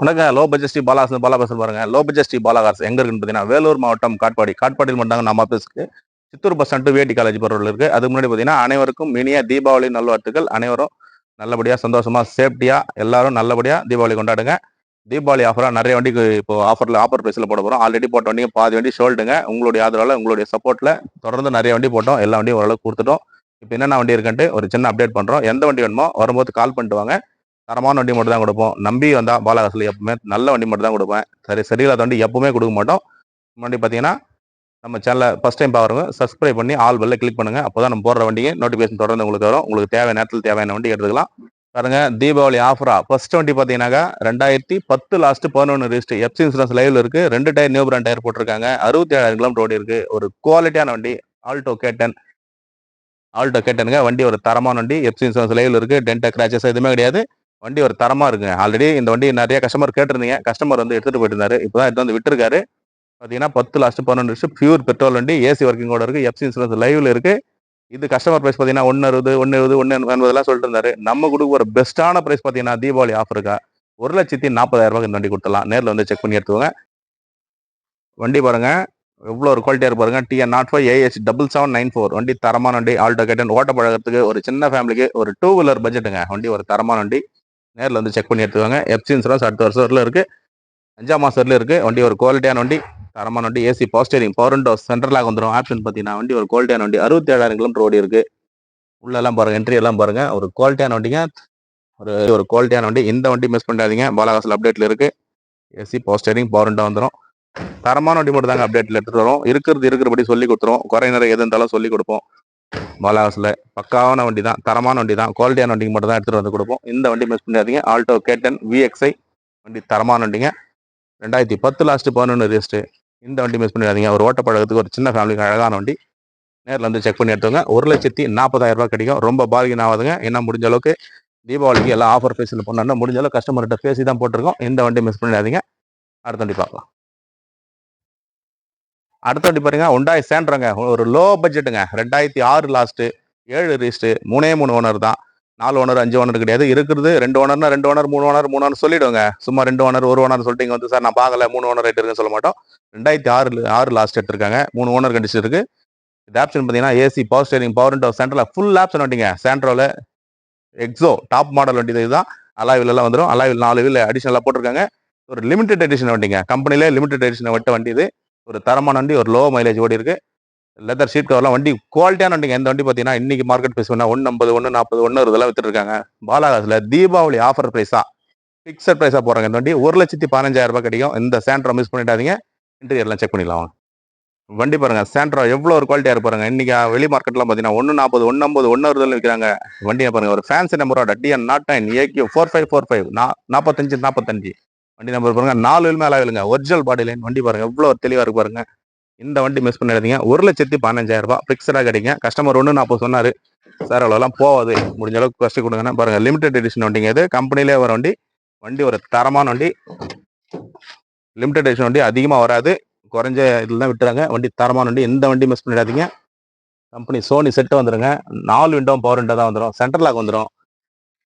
வணக்கம். Low budget பாலாசன் Bala பேச பாருங்க லோ பட்ஜெட் பாலாகாஸ் எங்க இருக்குன்னு பார்த்தீங்கன்னா வேலூர் மாவட்டம் காட்பாடி. காட்பாடியில் மட்டும் நம்ம ஆஃபீஸ்க்கு சித்தூர் பஸ் ஸ்டாண்டு வேட்டி காலேஜ் பரவல் இருக்கு. அதுக்கு முன்னாடி பார்த்தீங்கன்னா அனைவருக்கும் இனிய தீபாவளி நல்வாழ்த்துக்கள். அனைவரும் நல்லபடியாக சந்தோஷமா சேஃப்டியா எல்லாரும் நல்லபடியாக தீபாவளி கொண்டாடுங்க. தீபாவளி ஆஃபராக நிறைய வண்டிக்கு இப்போ ஆஃபரில் ஆஃபர் ப்ரைஸில் போட போகிறோம் ஆல்ரெடி போட்ட வண்டிங்க பாதி வண்டி ஷோல்டுங்க உங்களுடைய ஆதரவில் உங்களுடைய சப்போர்ட்டில் தொடர்ந்து நிறைய வண்டி போட்டோம். எல்லா வண்டியும் ஓரளவுக்கு கொடுத்துட்டோம். இப்போ என்னென்ன வண்டி இருக்குன்ட்டு ஒரு சின்ன அப்டேட் பண்ணுறோம் எந்த வண்டி வேணுமோ வரும்போது கால் பண்ணிட்டு வாங்க. தரமான வண்டி மட்டும் தான் கொடுப்போம். நம்பி வந்தால் பாலகாசில் எப்பவுமே நல்ல வண்டி மட்டும் தான் கொடுப்பேன். சரி சரியில்லாத வண்டி எப்பவுமே கொடுக்க மாட்டோம். வண்டி பார்த்தீங்கன்னா நம்ம சேனலை ஃபஸ்ட் டைம் பாருங்க சப்ஸ்கிரைப் பண்ணி ஆல் பெல்ல கிளிக் பண்ணுங்க. அப்போ தான் நம்ம போடுற வண்டியை நோட்டிஃபிகேஷன் தொடர்ந்து உங்களுக்கு வரும். உங்களுக்கு தேவையான நேரத்தில் தேவையான வண்டி எடுத்துக்கலாம். பாருங்க தீபாவளி ஆஃபரா ஃபர்ஸ்ட் வண்டி பார்த்தீங்கன்னாக்கா ரெண்டாயிரத்தி பத்து லாஸ்ட் பதினொன்று ரிஜிஸ்ட் எப்சி இன்சூரன்ஸ் லைவ்ல இருக்கு. ரெண்டு டயர் நியூ பிராண்ட் டயர் போட்டிருக்காங்க. அறுபத்தி ஏழாயிரம் கிலோமீட்டர் ஓடி இருக்கு. ஒரு குவாலிட்டியான வண்டி ஆல்டோ கேட்டன் ஆல்டோ கேட்டனுங்க வண்டி ஒரு தரமான வண்டி. எப்சி இன்சூரன்ஸ் லைவ்ல இருக்கு. டென்டா கிராச்சஸ் எதுவுமே கிடையாது. வண்டி ஒரு தரமாக இருக்குங்க. ஆல்ரெடி இந்த வண்டி நிறைய கஸ்டமர் கேட்டிருந்தீங்க. கஸ்டமர் வந்து எடுத்துகிட்டு போயிட்டு இப்போ தான் எடுத்து வந்து விட்டுருக்காரு. பார்த்தீங்கன்னா பத்து லாஸ்ட் பன்னெண்டு வருஷம் பியூர் பெட்ரோல் வண்டி ஏசி ஒர்க்கிங்கோட இருக்குது எஃப்சி இன்சூரன்ஸ் லைவில் இருக்குது இது கஸ்டமர் ப்ரைஸ் பார்த்தீங்கன்னா ஒன்று அறுபது ஒன்று இருபது ஒன்று எண்பதுலாம் சொல்லிட்டு இருந்தாரு. நம்ம கொடுக்க ஒரு பெஸ்ட்டான ப்ரைஸ் பார்த்தீங்கன்னா தீபாவளி ஆஃபருக்கா ஒரு லட்சத்தி நாற்பதாயிரம் ரூபாய்க்கு இந்த வண்டி கொடுத்துலாம் நேரில் வந்து செக் பண்ணி எடுத்துக்கோங்க. வண்டி பாருங்க. எவ்வளோ ஒரு குவாலிட்டியாக இருப்பாருங்க பாருங்க. TN nought five AH double seven nine four வண்டி தரமான வண்டி ஆல்டோ கேட்டன் ஓட்ட பழகிறதுக்கு ஒரு சின்ன ஃபேமிலிக்கு ஒரு டூ வீலர் பட்ஜெட்டுங்க வண்டி ஒரு தரமான வண்டி. நேரில் வந்து செக் பண்ணி எடுத்துக்கோங்க. எஃப்சி இன்சூரன்ஸ் அடுத்த வருஷம் வரல அஞ்சாம் மாசம் வரல வண்டி ஒரு குவாலிட்டியான வண்டி. தரமான வண்டி. ஏசி பாஸ்டரிங் பவர் விண்டோ சென்ட்ரலாக வந்துடும் ஆப்ஷன் பார்த்தீங்கன்னா வண்டி ஒரு குவாலிட்டியான வண்டி. அறுபத்தி ஏழாயிரம் கிலோமீட்டர் ஓடி இருக்குது உள்ளெல்லாம் பாருங்கள் என்ட்ரி எல்லாம் பாருங்கள் ஒரு குவாலிட்டியான வண்டிங்க. ஒரு ஒரு குவாலிட்டியான வண்டி. இந்த வண்டி மிஸ் பண்ணாதீங்க பாலாகாசில் அப்டேட்டில் இருக்குது ஏசி பாஸ்டரிங் பவர் வந்துடும் தரமான வண்டி மட்டும் தாங்க அப்டேட்டில் எடுத்துகிட்டு வரோம். இருக்கிறது இருக்கிறபடி சொல்லி கொடுத்துரும் குறை எது இருந்தாலும் சொல்லி கொடுப்போம். பாலாகாசில் பக்காவான வண்டி தான் தரமான வண்டி தான் குவாலிட்டியான வண்டிக்கு மட்டும் தான் எடுத்துட்டு வந்து கொடுப்போம். இந்த வண்டி மிஸ் பண்ணாதீங்க ஆல்டோ கேட்டன் விஎக்ஸ்ஐ வண்டி தரமான வண்டிங்க. ரெண்டாயிரத்தி பத்து லாஸ்ட் பதினொன்று ரிஜிஸ்ட்டு இந்த வண்டி மிஸ் பண்ணிடாதீங்க. ஒரு ஓட்ட பழகத்துக்கு ஒரு சின்ன ஃபேமிலிக்கு அழகான வண்டி. நேரில் வந்து செக் பண்ணி எடுத்துங்க ஒரு லட்சத்தி நாற்பதாயிரம் ரூபாய் கிடைக்கும். ரொம்ப பார்கின் ஆகாதுங்க. என்ன முடிஞ்ச அளவுக்கு தீபாவளிக்கு எல்லாம் ஆஃபர் ஃபேஸில் பண்ணோம்னா முடிஞ்ச அளவுக்கு கஸ்டமர்கிட்ட பேசி தான் போட்டிருக்கோம். இந்த வண்டி மிஸ் பண்ணிடாதீங்க. அடுத்த வண்டி பார்க்கலாம். அடுத்தவாட்டி பாருங்க உண்டாய் சேன்றங்க ஒரு லோ பட்ஜெட்டுங்க ரெண்டாயிரத்தி ஆறு லாஸ்ட்டு ஏழு ரீஸ்ட்டு மூணே மூணு ஓனர் தான். நாலு ஓனர் அஞ்சு ஓனர் கிடையாது. இருக்கிறது ரெண்டு ஓனர்னா ரெண்டு ஓனர் மூணு ஓனர் மூணு ஓனர் சொல்லிடுவாங்க சும்மா ரெண்டு ஓனர் ஒரு ஓனர் சொல்லிட்டு வந்து சார் நான் பார்க்கல. மூணு ஓனர் ரேட் இருக்குன்னு சொல்ல மாட்டோம். ரெண்டாயிரத்தி ஆறு ஆறு லாஸ்ட் எடுத்திருக்காங்க மூணு ஓனர் கண்டிஷன் இருக்கு. இது ஆப்ஷன் பார்த்தீங்கன்னா AC power steering power window சென்டரில் ஃபுல் ஆப்ஷன் வண்டிங்க. சென்ட்ரோவில் எக்ஸோ டாப் மாடல் வண்டி இதுதான் அலாவிலெல்லாம் வந்துடும் அலாவில் நாலு வீல் அடிஷனலாக போட்டிருக்காங்க. ஒரு லிமிடெட் எடிஷன் வண்டிங்க. கம்பெனிலே லிமிடெட் எடிஷன் விட்ட வண்டி இது. ஒரு தரமான வண்டி ஒரு லோ மைலேஜ் ஓடி இருக்கு. லெதர் ஷீட் கவர்லாம் வண்டி குவாலிட்டியான வண்டிங்க. எந்த வண்டி பார்த்தீங்கன்னா இன்னைக்கு மார்க்கெட் பிரைஸ் பண்ணால் ஒன்று ஐம்பது ஒன்று நாற்பது ஒன்று இதெல்லாம் வித்துருக்காங்க பாலாகாசில் தீபாவளி ஆஃபர் ப்ரைஸா ஃபிக்ஸட் ப்ரைஸாக போகிறாங்க இந்த வண்டி. ஒரு லட்சத்தி பதினஞ்சாயிரம் ரூபாய் கிடைக்கும். இந்த சேண்ட்ரோ மிஸ் பண்ணிடாதீங்க. இன்டீரியர்லாம் செக் பண்ணிடலாம் வண்டி பாருங்க. சேண்ட்ரோ எவ்வளோ ஒரு குவாலிட்டியாக இருக்கு பாருங்க. இன்னைக்கு வெளி மார்க்கெட்லாம் பார்த்தீங்கன்னா ஒன்று நாற்பது ஒன்று ஐம்பது ஒன்று அறுபதுல விற்கிறாங்க வண்டியை பாருங்க. ஒரு ஃபேன்சி நம்பரோட TN nought nine AQ four five four five நாற்பத்தஞ்சு நாற்பத்தஞ்சு வண்டி நம்பர் பாருங்க. நாலு விலுமே அலாவிலுங்க ஒரிஜினல் பாடி லைன் வண்டி பாருங்க. எவ்வளோ தெளிவாக இருக்கு பாருங்க. இந்த வண்டி மிஸ் பண்ணிடாதீங்க ஒரு லட்சத்தி பதினஞ்சாயிரம் ரூபாய் ஃபிக்ஸடாக கிடைங்க. கஸ்டமர் ஒன்று நாற்பது சொன்னாரு. சார் அவ்வளோலாம் போகாது. முடிஞ்ச அளவுக்கு கஷ்டம் கொடுங்கன்னா பாருங்க. லிமிடெட் எடிஷன் வண்டிங்க இது. கம்பெனிலே வர வண்டி. வண்டி ஒரு தரமான வண்டி. லிமிடெட் எடிஷன் வண்டி அதிகமாக வராது. குறைஞ்ச இதில் தான் விட்டுறாங்க. வண்டி தரமான வண்டி. எந்த வண்டி மிஸ் பண்ணிடாதீங்க. கம்பெனி சோனி செட்டு வந்துடுங்க நாலு விண்டோ பவர் விண்டோ தான் வந்துடும் சென்டர் லாக் வந்துடும்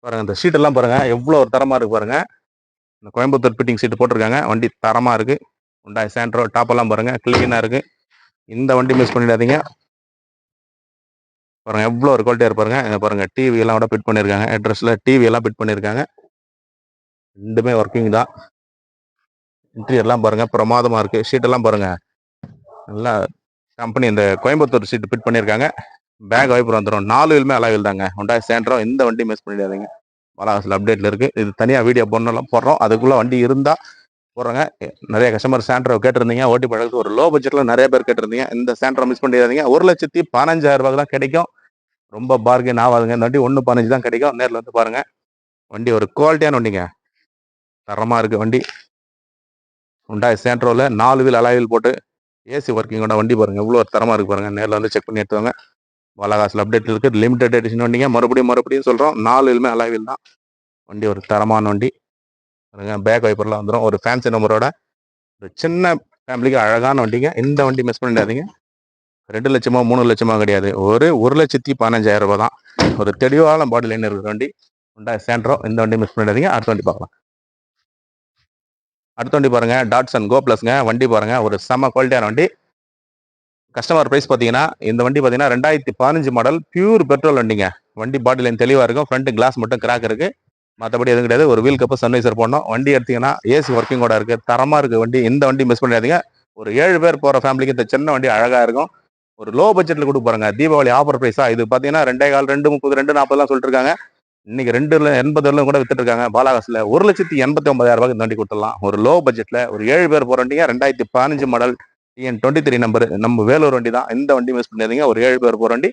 பாருங்கள் இந்த ஷீட்டெல்லாம் பாருங்கள் எவ்வளோ ஒரு தரமாக இருக்குது பாருங்கள் இந்த கோயம்புத்தூர் ஃபிட்டிங் சீட் போட்டிருக்காங்க. வண்டி தரமாக இருக்குது உண்டாய் சேண்ட்ரோ டாப்பெல்லாம் பாருங்கள் க்ளீனாக இருக்குது இருக்கு. இந்த வண்டி மிஸ் பண்ணிடாதீங்க. பாருங்கள் எவ்வளோ ஒரு குவாலிட்டியாக பாருங்கள் பாருங்கள் டிவியெல்லாம் கூட ஃபிட் பண்ணியிருக்காங்க அட்ரஸில் டிவியெல்லாம் ஃபிட் பண்ணியிருக்காங்க ரெண்டுமே ஒர்க்கிங் தான். இன்டீரியர்லாம் பாருங்கள் பிரமாதமாக இருக்குது ஷீட் பாருங்கள் நல்லா கம்பெனி இந்த கோயம்புத்தூர் சீட்டு ஃபிட் பண்ணியிருக்காங்க பேக் வைப்பர் வந்துடும் நாலு வீலுமே அலாவில் தாங்க. உண்டாய் சேண்ட்ரோ இந்த வண்டி மிஸ் பண்ணிடாதீங்க. பாலாகாசில் அப்டேட்ல இருக்கு. இது தனியாக வீடியோ போடணும் போடுறோம். அதுக்குள்ளே வண்டி இருந்தால் போடுறோங்க. நிறைய கஸ்டமர் சாண்ட்ரோ கேட்டிருந்தீங்க. ஓட்டி பழகுக்கு ஒரு லோ பட்ஜெட்டில் நிறைய பேர் கேட்டிருந்தீங்க. இந்த சாண்ட்ரோ மிஸ் பண்ணிடாதீங்க. ஒரு லட்சத்தி பதினஞ்சாயிரம் ரூபாய்க்கு தான் கிடைக்கும். ரொம்ப பார்கெயின் ஆகாதுங்க. இந்த வண்டி ஒன்று பதினஞ்சு தான் கிடைக்கும். நேரில் வந்து பாருங்கள் வண்டி ஒரு குவாலிட்டியான வண்டிங்க. தரமாக இருக்குது வண்டி. உண்டாய் சேண்ட்ரோவில் நாலு வீல் அலாவில் போட்டு ஏசி ஒர்க்கிங்கோட வண்டி பாருங்க. எவ்வளோ தரமாக இருக்குது பாருங்கள் நேரில் வந்து செக் பண்ணி எடுத்துவாங்க வலகாசில் அப்டேட் இருக்குது லிமிடெட் எடிஷன் வண்டிங்க. மறுபடியும் மறுபடியும் சொல்கிறோம் நாலு வீலுமே அலாயில் தான். வண்டி ஒரு தரமான வண்டி. பாருங்க பேக் வைப்பர்லாம் வந்துடும் ஒரு ஃபேன்சி நம்பரோட ஒரு சின்ன ஃபேமிலிக்கு அழகான வண்டிங்க. இந்த வண்டி மிஸ் பண்ணிடாதீங்க. ரெண்டு லட்சமோ மூணு லட்சமோ கிடையாது. ஒரு ஒரு லட்சத்தி பதினஞ்சாயிரம் ரூபா தான். ஒரு தெளிவான பாடி லைன் இருக்கிற வண்டி. உண்டா சேண்ட்ரோ இந்த வண்டி மிஸ் பண்ணிடாதீங்க. அடுத்த வண்டி பார்க்கலாம். அடுத்த வண்டி பாருங்க. டாட்சன் கோ பிளஸ்ங்க வண்டி பாருங்க. ஒரு செம்ம குவாலிட்டியான வண்டி. கஸ்டமர் ப்ரைஸ் பார்த்தீங்கன்னா இந்த வண்டி பார்த்தீங்கன்னா ரெண்டாயிரத்தி பதினஞ்சு மாடல் பியூர் பெட்ரோல் வண்டிங்க. வண்டி பாடி லைன் தெளிவாக இருக்கும். ஃப்ரண்ட் கிளாஸ் மட்டும் கிராக் இருக்குது மற்றபடி எதுவும் கிடையாது. ஒரு வீல் கப்பு சன்வைசர் போடணும். வண்டி எடுத்தீங்கன்னா ஏசி ஒர்க்கிங்கோட இருக்கு. தரமா இருக்கு வண்டி. இந்த வண்டி மிஸ் பண்ணிடாதீங்க. ஒரு ஏழு பேர் போற ஃபேமிலிக்கு இந்த சின்ன வண்டி அழகா இருக்கும். ஒரு லோ பட்ஜெட்ல கொடுக்க போறாங்க தீபாவளி ஆஃபர் ப்ரைஸாக இது பார்த்தீங்கன்னா ரெண்டே கால் ரெண்டு முப்பது ரெண்டு நாற்பதுலாம் சொல்லிட்டு இருக்காங்க இன்னைக்கு ரெண்டுல எண்பதுல கூட வித்துட்டு இருக்காங்க ஒரு லட்சத்தி எண்பத்தி ஒன்பதாயிரம் ரூபாய்க்கு இந்த வண்டி கொடுத்துடலாம். ஒரு லோ பட்ஜெட்ல ஒரு ஏழு பேர் போற வண்டிங்க. ரெண்டாயிரத்தி பதினஞ்சு model TN twenty three number நம்ம வேலூர் வண்டி தான். இந்த வண்டி மிஸ் பண்ணிருந்தீங்க ஒரு ஏழு பேர் போற வண்டி.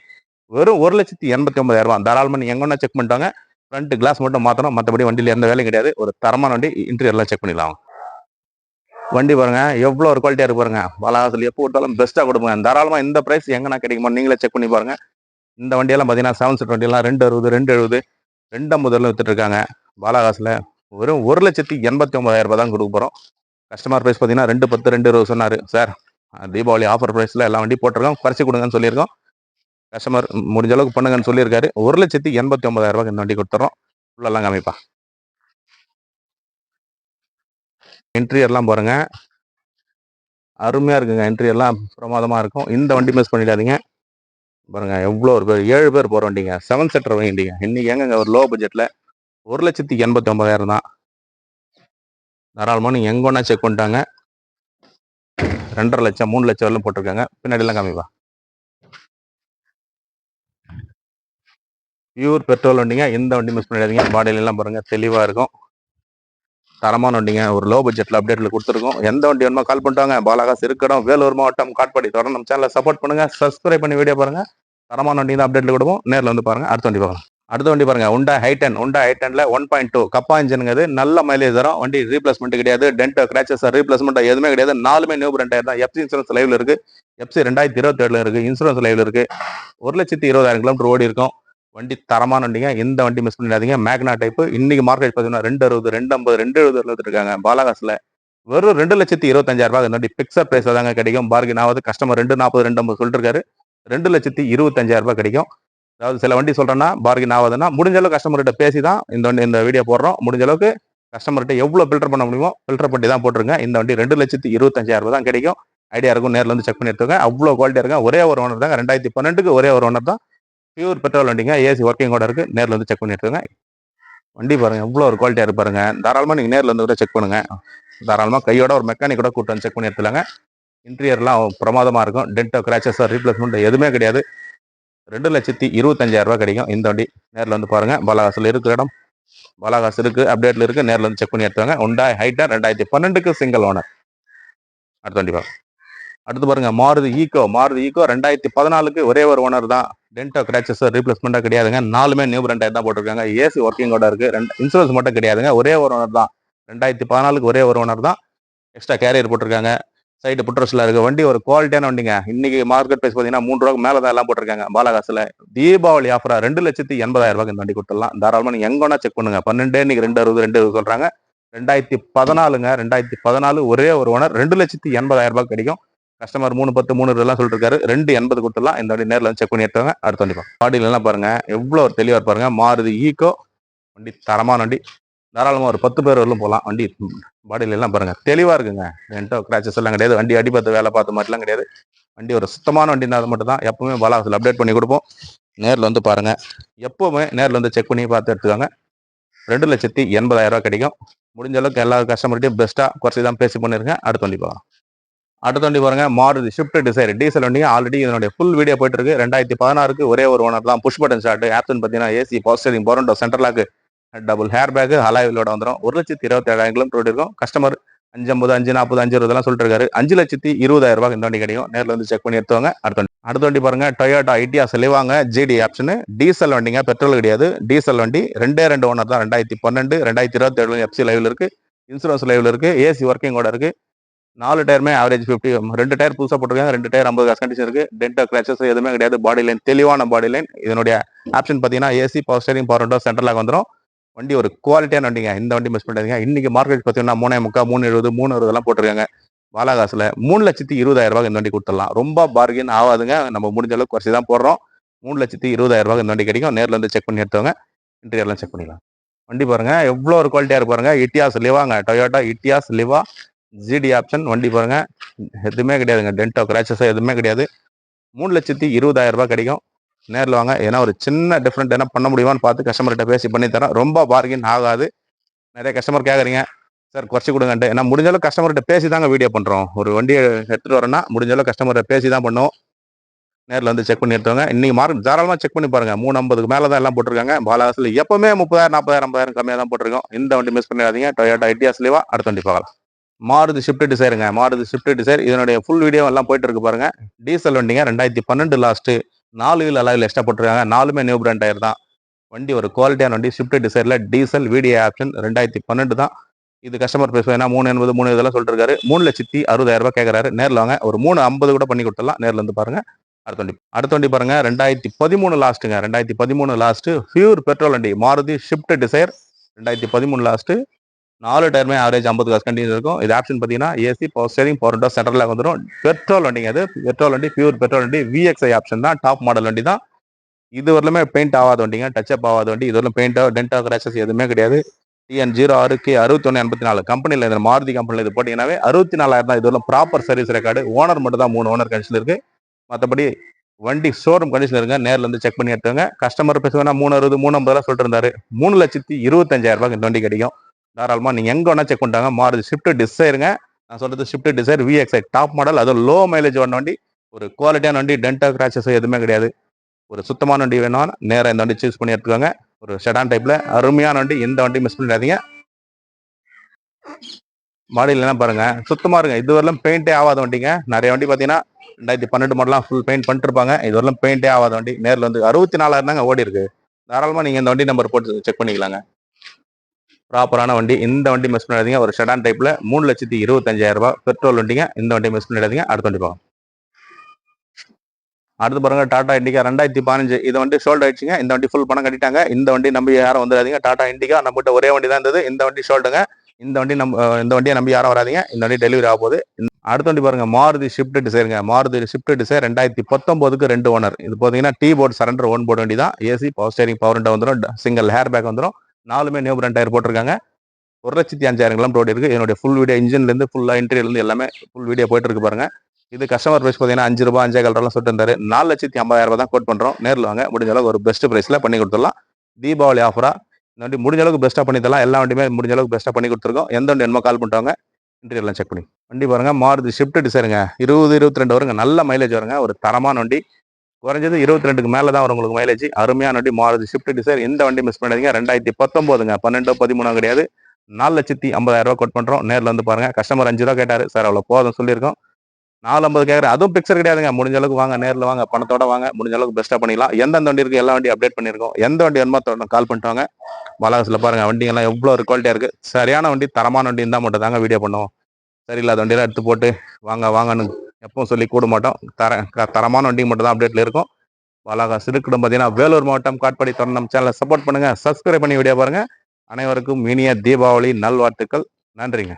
வெறும் ஒரு லட்சத்தி எண்பத்தி ஒன்பதாயிரம் ரூபாய் தாராளமாக நீங்கள் எங்கன்னா செக் பண்ணிட்டாங்க ஃப்ரண்ட் கிளாஸ் மட்டும் மாற்றணும் மற்றபடி வண்டியில் எந்த வேலையும் கிடையாது. ஒரு தரமான வண்டி இன்டீரியர்லாம் செக் பண்ணிடலாம். வண்டி பாருங்க எவ்வளோ ஒரு குவாலிட்டியாக இருக்கு பாருங்க. பாலாகாசில் எப்போ கொடுத்தாலும் பெஸ்ட்டாக கொடுங்க தாராளமாக இந்த ப்ரைஸ் எங்கன்னா கிடைக்குமோ நீங்களே செக் பண்ணி பாருங்க. இந்த வண்டியெல்லாம் பார்த்தீங்கன்னா செவன் சீட் வண்டியெல்லாம் ரெண்டு அறுபது ரெண்டு எழுபது ரெண்டு ஐம்பதுல வித்துட்ருக்காங்க பாலாகாசில் வெறும் ஒரு லட்சத்தி எண்பத்தி ஒன்பதாயிரம் ரூபாய் தான் கொடுக்க போகிறோம் கஸ்டமர் ப்ரைஸ் பார்த்தீங்கன்னா ரெண்டு பத்து ரெண்டு இருபது சொன்னார். சார் தீபாவளி ஆஃபர் ப்ரைஸில் எல்லா வண்டி போட்டிருக்கோம். குறைச்சி கொடுங்கன்னு சொல்லியிருக்கோம். கஸ்டமர் முடிஞ்ச அளவுக்கு பண்ணுங்கன்னு சொல்லியிருக்காரு. ஒரு லட்சத்தி எண்பத்தி ஒன்பதாயிரம் ரூபாய்க்கு இந்த வண்டி கொடுத்துறோம். உள்ளெல்லாம் காமிப்பா. இன்டீரியர்லாம் பாருங்க. அருமையாக இருக்குங்க. இன்டீரியர்லாம் பிரமாதமாக இருக்கும். இந்த வண்டி மிஸ் பண்ணிடாதீங்க. பாருங்க எவ்வளோ ஒரு பேர் ஏழு பேர் போகிற வண்டிங்க. செவன் செட்டர் வண்டிங்க. இன்னைக்கு எங்கங்க ஒரு லோ பட்ஜெட்டில் ஒரு லட்சத்தி எண்பத்தி ஒன்பதாயிரம் தான். தாராளமாக நீங்கள் எங்கே ஒன்றா செக் பண்ணிட்டாங்க. ரெண்டரை லட்சம் மூணு லட்சம் வரலாம் போட்டிருக்காங்க. பின்னாடிலாம் காமிப்பா. பியூர் பெட்ரோல் வண்டிங்க. எந்த வண்டி மிஸ் பண்ணிடாதீங்க. பாடியில பாருங்கள் தெளிவாக இருக்கும். தரமான வண்டிங்க. ஒரு லோ பட்ஜெட்டில் அப்டேட்டில் கொடுத்துருக்கோம். எந்த வண்டி வேணுமோ கால் பண்ணிட்டாங்க பாலாகாஸ் இருக்கடம் வேலூர் மாவட்டம் காட்பாடி. தொடர்ந்து நம்ம சேனலை சப்போர்ட் பண்ணுங்கள் சப்ஸ்கிரைப் பண்ணி வீடியோ பாருங்கள் தரமான வண்டி தான் அப்டேட்டில் கொடுப்போம். நேரில் வந்து பாருங்க. அடுத்த வண்டி பார்க்கலாம். அடுத்த வண்டி பாருங்க. உண்டா ஹைட்டன் உண்டா ஹைட்டன்ல ஒன் பாயிண்ட் டூ கப்பா இன்ஜினுங்கிறது நல்ல மைலேஜ் தரும். வண்டி ரீப்ளேஸ்மெண்ட் கிடையாது. டென்ட் கிராச்சஸ் ரீப்ளேஸ்மெண்ட் எதுவுமே கிடையாது. நாலுமே நியூ பிராண்ட் தான். எஃப்சி இன்சூரன்ஸ் லைவ்ல இருக்கு. எஃப்சி ரெண்டாயிரத்தி இருபத்தி ஏழுல இருக்கு. இன்சூரன்ஸ் லைவ்ல இருக்கு. ஒரு லட்சத்தி இருபதாயிரம் கிலோமீட்டர் ஓடி இருக்கும். வண்டி தரமான வண்டிங்க. எந்த வண்டி மிஸ் பண்ணிடாதீங்க. மேக்னா டைப்பு இன்னைக்கு மார்க்கெட் பார்த்தீங்கன்னா ரெண்டு அறுபது ரெண்டு ஐம்பது ரெண்டு எழுபது இருக்காங்க பாலாகாஸ்ல. வெறும் ரெண்டு லட்சத்தி இருபத்தஞ்சாயிரம் ரூபாய் இந்த வண்டி பிக்சர் பிரைஸ் தாங்க கிடைக்கும். பார்கின் ஆகுது கஸ்டமர் ரெண்டு நாற்பது ரெண்டு ஐம்பது சொல்லிருக்காரு ரெண்டு லட்சத்தி இருபத்தஞ்சாயிரம் ரூபாய் கிடைக்கும். அதாவது சில வண்டி சொல்கிறேன்னா பார்கின் ஆகுதுன்னா முடிஞ்ச அளவுக்கு கஸ்டமர்கிட்ட பேசி தான் இந்த வண்டி இந்த வீடியோ போடுறோம். முடிஞ்ச அளவுக்கு கஸ்டமர்கிட்ட எவ்வளோ ஃபில்டர் பண்ண முடியுமோ ஃபில்டர் பண்ணி தான் போட்டுருங்க. இந்த வண்டி ரெண்டு லட்சத்தி இருபத்தஞ்சாயிரம் ரூபாய் தான் கிடைக்கும். ஐடியா இருக்கும். நேரில் வந்து செக் பண்ணி எடுத்துங்க அவ்வளோ குவாலிட்டியாக இருக்கும். ஒரே ஒரு ஓனர் தாங்க. ரெண்டாயிரத்தி பன்னெண்டுக்கு ஒரே ஒரு ஓனர் தான். பியூர் பெட்ரோல் வண்டிங்க. ஏசி ஒர்க்கிங் கூட இருக்குது நேரில் வந்து செக் பண்ணிட்டு வண்டி பாருங்கள் எவ்வளோ ஒரு குவாலிட்டியாக இருக்கு பாருங்கள் தாராளமாக நீங்கள் நேரில் வந்து கூட செக் பண்ணுங்கள் தாராளமாக கையோட ஒரு மெக்கானிக் கூட கூட்டு வந்து செக் பண்ணி எடுத்துலாங்க இன்டீரியர்லாம் பிரமாதமாக இருக்கும். டென்ட்டோ கிராச்சஸோ ரீப்ளேஸ்மெண்ட் எதுவுமே கிடையாது. ரெண்டு லட்சத்தி இருபத்தஞ்சாயிரரூபா கிடைக்கும் இந்த வண்டி. நேரில் வந்து பாருங்கள் பாலாகாசில் இருக்கிற இடம். பாலாகாஸ் இருக்குது அப்டேட்டில் இருக்குது நேரில் வந்து செக் பண்ணி எடுத்துவாங்க உண்டா ஹைட்டாக ரெண்டாயிரத்தி பன்னெண்டுக்கு சிங்கிள் ஓனர் அடுத்த வண்டி பாருங்கள் அடுத்து பாருங்க மாருதி ஈகோ மாருதி ஈகோ ரெண்டாயிரத்தி பதினாலுக்கு ஒரே ஒரு ஓனர் தான். டென்டோ கிராச்சஸ் ரீப்ளேஸ்மெண்ட்டாக கிடையாதுங்க. நாலுமே நியூ பிராண்டாக தான் போட்டிருக்காங்க. ஏசி ஒர்க்கிங்கோட இருக்கு. ரெண்டு இன்சூரன்ஸ் மட்டும் கிடையாதுங்க. ஒரே ஒரு ஓனர் தான். ரெண்டாயிரத்தி பதினாலுக்கு ஒரே ஒரு ஓனர் தான். எக்ஸ்ட்ரா கேரியர் போட்டிருக்காங்க. சைடு புட்ரஸில் இருக்குது வண்டி ஒரு குவாலிட்டியான வண்டிங்க. இன்னைக்கு மார்க்கெட் ப்ரைஸ் பார்த்தீங்கன்னா மூணு ரூபாய்க்கு மேலே தான் எல்லாம் போட்டிருக்காங்க. பாலகாசில் தீபாவளி ஆஃபராக ரெண்டு லட்சத்தி எண்பதாயிரம் ரூபாய்க்கு இந்த வண்டி கொடுத்துடலாம். தாராளமாக நீங்கள் எங்கே செக் பண்ணுங்க. பன்னெண்டு இன்னைக்கு ரெண்டு அறுபது ரெண்டு சொல்கிறாங்க ரெண்டாயிரத்தி பதினாலுங்க. ரெண்டாயிரத்தி பதினாலு ஒரே ஒரு ஓனர் ரெண்டு லட்சத்தி எண்பதாயிரம் ரூபாய் கிடைக்கும். கஸ்டமர் மூணு பத்து மூணு இதெல்லாம் சொல்லிருக்காரு ரெண்டு எண்பது கொடுத்துலாம் இந்த வண்டி நேரில் வந்து செக் பண்ணி எடுத்தாங்க அடுத்த வண்டி பாடியில எல்லாம் பாருங்க. எவ்வளோ ஒரு தெளிவாக பாருங்க. மாறுது ஈகோ. வண்டி தரமான வண்டி. தாராளமாக ஒரு பத்து பேர் வரலும் போகலாம். வண்டி பாடியில எல்லாம் பாருங்க. இருக்குங்க. என்கிட்ட கிராச்சஸ் எல்லாம் கிடையாது. வண்டி அடிபத்து வேலை பார்த்த மாதிரிலாம் கிடையாது. வண்டி ஒரு சுத்தமான வண்டி அது மட்டும் தான் எப்பவுமே பலாசில் அப்டேட் பண்ணி கொடுப்போம். நேரில் வந்து பாருங்க. எப்பவுமே நேரில் வந்து செக் பண்ணி பார்த்து எடுத்துக்காங்க. ரெண்டு லட்சத்தி எண்பதாயிரம் ரூபா கிடைக்கும். முடிஞ்ச அளவுக்கு எல்லா கஸ்டமர்கிட்டையும் பெஸ்ட்டாக குறைச்சி தான் பேசி பண்ணிருக்கேன். அடுத்த வண்டி போகலாம். அடுத்த வண்டி பாருங்க மாருதி ஷிஃப்ட் டிசைர் டீசல் வண்டி ஆல்ரெடி இதனுடைய ஃபுல் வீடியோ போயிட்டு இருக்கு ரெண்டாயிரத்தி பதினாறுக்கு ஒரே ஒரு ஓனர் தான். புஷ் பட்டன் ஷாட் ஆப்ஷன் பார்த்தீங்கன்னா ஏசி பாஸ்டரிங் போரண்டோ சென்ட்ரல் டபுள் ஹேர் பேக் ஹலாவிலோட வந்துடும் ஒரு லட்சத்தி இருபத்தி ஏழாயிரம் கிலோமீட்டர் இருக்கும் கஸ்டமர் அஞ்சு ஐம்பது அஞ்சு நாற்பது அஞ்சு இருபதுலாம் சொல்லிட்டு இருக்காரு. அஞ்சு லட்சத்தி இருபதாயிரம் ரூபாய் இந்த வண்டி கிடைக்கும். நேரில் வந்து செக் பண்ணி எடுத்துவாங்க அடுத்த வண்டி. அடுத்த வண்டி பாருங்க டொயோட்டா ஐடியா செலிவாங்க ஜிடி ஆப்ஷன் டீசல் வண்டிங்க. பெட்ரோல் கிடையாது. டீசல் வண்டி ரெண்டே ரெண்டு ஓனர் தான். ரெண்டாயிரத்தி பன்னெண்டு ரெண்டாயிரத்தி இருபத்தி ஏழு எஃப்சி லைவ்ல இருக்கு. இன்சூரன்ஸ் லைவ்ல இருக்கு. ஏசி ஒர்க்கிங்கோட இருக்கு. நாலு டயருமே ஆவரேஜ் ஃபிஃப்டி ரெண்டு டயர் புதுசாக போட்டிருக்காங்க. ரெண்டு டயர் ஐம்பது காசு கண்டிஷன் இருக்கு. டென்டோ கிராச்சஸ் எதுவுமே கிடையாது. பாடி லைன் தெளிவான பாடி லைன் இதனுடைய ஆப்ஷன் பார்த்தீங்கன்னா AC power steering power window சென்ட்ரலாக வந்துடும் வண்டி ஒரு குவாலிட்டியான வண்டிங்க. இந்த வண்டி மிஸ் பண்ணாதீங்க இன்றைக்கி மார்க்கெட் பார்த்தீங்கன்னா மூணே முக்கா மூணு எழுபது மூணு அறுபதுலாம் போட்டிருக்காங்க. பாலாகாசில் மூணு லட்சத்தி இருபதாயிரம் ரூபாய் இந்த வண்டி கொடுத்துடலாம். ரொம்ப பார்கின் ஆகாதுங்க. நம்ம முடிஞ்ச அளவுக்கு குறைச்சி தான் போடுறோம். மூணு லட்சத்தி இருபதாயிரம் ரூபாய் இந்த வண்டி கிடைக்கும். நேரில் வந்து செக் பண்ணி எடுத்தவங்க இன்டீரியர்லாம் செக் பண்ணிடலாம் வண்டி பாருங்க. எவ்வளோ ஒரு குவாலிட்டியாக இருப்பாருங்க பாருங்க. Etios லிவாங்க. Toyota Etios Liva. GD option வண்டி பாருங்கள் எதுவுமே கிடையாதுங்க. டென்டோ கிராச்சஸோ எதுவுமே கிடையாது. மூணு லட்சத்தி இருபதாயிரம் ரூபாய் கிடைக்கும். நேரில் வாங்க. ஏன்னா ஒரு சின்ன டிஃப்ரெண்ட் என்ன பண்ண முடியுமான்னு பார்த்து கஸ்டமர்கிட்ட பேசி பண்ணி தரேன். ரொம்ப பார்கின் ஆகாது. நிறைய கஸ்டமர் கேட்குறீங்க சார் குறைச்சி கொடுங்கன்ட்டு. ஏன்னா முடிஞ்ச கஸ்டமர்கிட்ட பேசி தாங்க வீடியோ பண்ணுறோம் ஒரு வண்டியை எடுத்துகிட்டு வரோன்னா முடிஞ்ச கஸ்டமர்கிட்ட பேசி தான் பண்ணுவோம். நேரில் வந்து செக் பண்ணி எடுத்தவங்க இன்றைக்கி மார்க் தாராளமாக செக் பண்ணி பாருங்க. மூணு ஐம்பதுக்கு மேலே தான் எல்லாம் போட்டிருக்காங்க. பாலாசில் எப்போவுமே முப்பதாயிரம் நாற்பதாயிரம் ஐம்பதாயிரம் கம்மியாக தான் போட்டிருக்கோம். இந்த வண்டி மிஸ் பண்ணிடாதீங்க. டொயோட்டா ஐடியாஸ் லிவா அடுத்த வண்டி பார்க்கலாம். மாருதி ஷிஃப்ட் டிசைருங்க மாருதி ஷிஃப்ட் டிசைர் இதனுடைய ஃபுல் வீடியோ எல்லாம் போயிட்டு இருக்கு பாருங்க. டீசல் வண்டிங்க ரெண்டாயிரத்தி பன்னெண்டு லாஸ்ட்டு நாலு வீல் அளவில் எக்ஸ்ட்ரா போட்டிருக்காங்க நாலுமே நியூ பிராண்ட் டயர் தான். வண்டி ஒரு குவாலிட்டியான வண்டி ஷிஃப்ட் டிசைரில் டீசல் வீடியோ ஆப்ஷன் ரெண்டாயிரத்தி பன்னெண்டு தான். இது கஸ்டமர் பேசுவோம் ஏன்னா மூணு எண்பது மூணு இதெல்லாம் சொல்லிருக்காரு மூணு லட்சத்தி அறுபதாயிரம் ரூபாய் கேட்கறாரு நேரில் வாங்க. ஒரு மூணு ஐம்பது கூட பண்ணி கொடுத்துடலாம். நேரில் வந்து பாருங்க. அடுத்த வண்டி அடுத்த வண்டி பாருங்க. ரெண்டாயிரத்தி பதிமூணு லாஸ்ட்டுங்க ரெண்டாயிரத்தி பதிமூணு லாஸ்ட்டு பியூர் பெட்ரோல் வண்டி. மாருதி ஷிஃப்ட் டிசைர் ரெண்டாயிரத்தி பதிமூணு லாஸ்ட்டு நாலு டயருமே ஆவரேஜ் ஐம்பது காசு கண்டினியூஸ் இருக்கும். இது ஆப்ஷன் பார்த்தீங்கன்னா AC power steering power window சென்டரில் வந்துடும் பெட்ரோல் வண்டிங்க அது. பெட்ரோல் வண்டி பியூர் பெட்ரோல் வண்டி விஎக்ஸ்ஐ ஆப்ஷன் தான். டாப் மாடல் வண்டி தான். இது வரலுமே பெயிண்ட் ஆகாத வண்டிங்க. டச் அப் ஆகாத வண்டி. இது வரலும் பெயிண்டோ டென்டோ கிராச்சஸ் எதுவுமே கிடையாது. டிஎன் ஜீரோ ஆறு கே அறுபத்தொன்னு எண்பத்தி நாலு. கம்பெனியில் இந்த மாருதி கம்பெனியில் இது போட்டிங்கன்னாவே அறுபத்தி நாலாயிரம் தான். இது வரலும் ப்ராப்பர் சர்வீஸ் ரெக்கார்டு ஓனர் மட்டும் தான் மூணு ஓனர் கண்டிஷன் இருக்கு. மற்றபடி வண்டி ஷோரூம் கண்டிஷன் இருங்க. நேரில் வந்து செக் பண்ணி எடுத்துங்க கஸ்டமர் பேசுவேன்னா மூணு அறுபது மூணு ஐம்பது சொல்லிட்டு இருந்தாரு. மூணு லட்சத்தி இருபத்தஞ்சாயிரம் ரூபாய்க்கு இந்த வண்டி கிடைக்கும். தாராளமாக நீங்கள் எங்கே வேணால் செக் பண்ணிட்டாங்க. மாறுது. ஷிஃப்ட் டிசைருங்க நான் சொல்கிறது Swift Dzire VXI top model அதுவும் லோ மைலேஜ் வந்த வண்டி ஒரு குவாலிட்டியான வண்டி டென்டா கிராச்சஸ் எதுவுமே கிடையாது. ஒரு சுத்தமான வண்டி வேணும் நேராக இந்த வண்டி சூஸ் பண்ணி எடுத்துக்கோங்க. ஒரு ஷெடான் டைப்பில் அருமையான வண்டி. எந்த வண்டி மிஸ் பண்ணிடாதீங்க. மாடியில் பாருங்கள் சுத்தமாக இருங்க. இது வரலாம் பெயிண்டே ஆகாத வண்டிங்க. நிறைய வண்டி பார்த்தீங்கன்னா ரெண்டாயிரத்தி பன்னெண்டு மாடலாம் ஃபுல் பெயிண்ட் பண்ணிருப்பாங்க இருப்பாங்க. பெயிண்டே ஆகாத வண்டி. நேரில் வந்து அறுபத்தி நாலாயிரம் தாங்க ஓடி இருக்கு தாராளமாக நீங்கள் இந்த வண்டி நம்பர் போட்டு செக் பண்ணிக்கலாங்க. ப்ராப்பரான வண்டி இந்த வண்டி மிஸ் பண்ணிடாதீங்க. ஒரு ஷெடான் டைப்பில் மூணு லட்சத்தி இருபத்தஞ்சாயிரம் ரூபாய் பெட்ரோல் வண்டிங்க. இந்த வண்டி மிஸ் பண்ணிடாதீங்க. அடுத்த வண்டி பார்க்கலாம் அடுத்து பாருங்க டாடா இண்டிகா ரெண்டாயிரத்தி பதினஞ்சு. இது வண்டி ஷோல்டு ஆயிடுச்சுங்க. இந்த வண்டி ஃபுல் பணம் கட்டிட்டாங்க. இந்த வண்டி நம்பி யாரும் வந்துடாதீங்க. டாடா இண்டிகா நம்மகிட்ட ஒரே வண்டி தான் இருந்தது. இந்த வண்டி ஷோல்டுங்க இந்த வண்டி நம்ம இந்த வண்டியை நம்பி யாரும் வராதீங்க. இந்த வண்டி டெலிவரி ஆக போகுது. அடுத்த வண்டி பாருங்க மாருதி ஷிஃப்ட் டிசைருங்க மாருதி ஷிஃப்ட் டிசைர் ரெண்டாயிரத்தி பத்தொன்பதுக்கு ரெண்டு ஓனர் இது பார்த்தீங்கன்னா T board surrender own board வண்டி தான். AC power steering power window வந்துடும் சிங்கிள் ஹேர் பேக் வந்துடும் நாலுமே நியூ பிராண்ட் டயர் போட்டிருக்காங்க. ஒரு லட்சத்தி அஞ்சாயிரம் கிலோமீட்டர் ஓடி இருக்குது என்னுடைய ஃபுல் வீடியோ இன்ஜின்லேருந்து ஃபுல்லாக இன்டீரியர்லேருந்து எல்லாமே ஃபுல் வீடியோ போயிட்டு இருக்கு பாருங்க. இது கஸ்டமர் ப்ரைஸ் பார்த்தீங்கன்னா அஞ்சு ரூபாய் அஞ்சே கலரெல்லாம் சொல்லிட்டு இருந்தாரு. நாலு லட்சத்தி ஐம்பதாயிரம் ரூபாய் தான் கோட் பண்ணுறோம் நேரில் வாங்க. முடிஞ்ச அளவுக்கு ஒரு பெஸ்ட் ப்ரைஸில் பண்ணி கொடுத்துடலாம். தீபாவளி ஆஃபராக இந்த வண்டி முடிஞ்ச அளவுக்கு பெஸ்ட்டாக பண்ணி தரலாம். எல்லா வண்டியுமே முடிஞ்ச அளவுக்கு பெஸ்ட்டாக பண்ணி கொடுத்துருக்கோம். எந்த வண்டி என்னமோ கால் பண்ணிட்டாங்க இன்டீரியர்லாம் செக் பண்ணி. வண்டி பாருங்கள் மாறுது ஷிஃப்ட் டிசைருங்க இருபது இருபத்தி ரெண்டு வருங்க. நல்ல மைலேஜ் வருங்க. ஒரு தரமான வண்டி. குறைஞ்சது இருபத்தி ரெண்டுக்கு மேலே தான் வரும் உங்களுக்கு மைலேஜ் அருமையான வண்டி மாறுது ஷிஃப்ட் டிசைர் இந்த வண்டி மிஸ் பண்ணாதீங்க. ரெண்டாயிரத்தி பத்தொம்போதுங்க பன்னெண்டோ பதிமூணோ கிடையாது. நாலு லட்சத்தி ஐம்பதாயிரம் ரூபா கோட் பண்ணுறோம் நேரில் வந்து பாருங்க. கஸ்டமர் அஞ்சு ரூபா கேட்டார். சார் அவ்வளோ போதும் சொல்லியிருக்கோம். நாலு ஐம்பது கேட்குறேன் அதுவும் பிக்சர் கிடையாதுங்க. முடிஞ்ச அளவுக்கு வாங்க. நேரில் வாங்க. பணத்தோட வாங்க. முடிஞ்ச அளவுக்கு பெஸ்ட்டாக பண்ணிக்கலாம் எந்தெந்த வண்டி இருக்குது எல்லா வண்டி அப்டேட் பண்ணியிருக்கோம். எந்த வண்டி வேணுமோ கால் பண்ணிட்டு வாங்க. பாலாகஸில் பாருங்கள் வண்டிங்கெல்லாம் எவ்வளோ ஒரு குவாலிட்டியாக இருக்குது சரியான வண்டி தரமான வண்டி இருந்தால் மட்டும் தாங்க வீடியோ பண்ணுவோம். சரியில்லாத வண்டியெல்லாம் எடுத்து போட்டு வாங்க வாங்கன்னு எப்பவும் சொல்லி கூட மாட்டோம். தர தரமான வண்டி மட்டும் தான் அப்டேட்ல இருக்கும். பாலாக இருக்கட்டும் பார்த்தீங்கன்னா வேலூர் மாவட்டம் காட்பாடி நம்ம சேனலை சப்போர்ட் பண்ணுங்க. சப்ஸ்கிரைப் பண்ணி வீடியோ பாருங்க. அனைவருக்கும் இனிய தீபாவளி நல்வாழ்த்துக்கள். நன்றிங்க.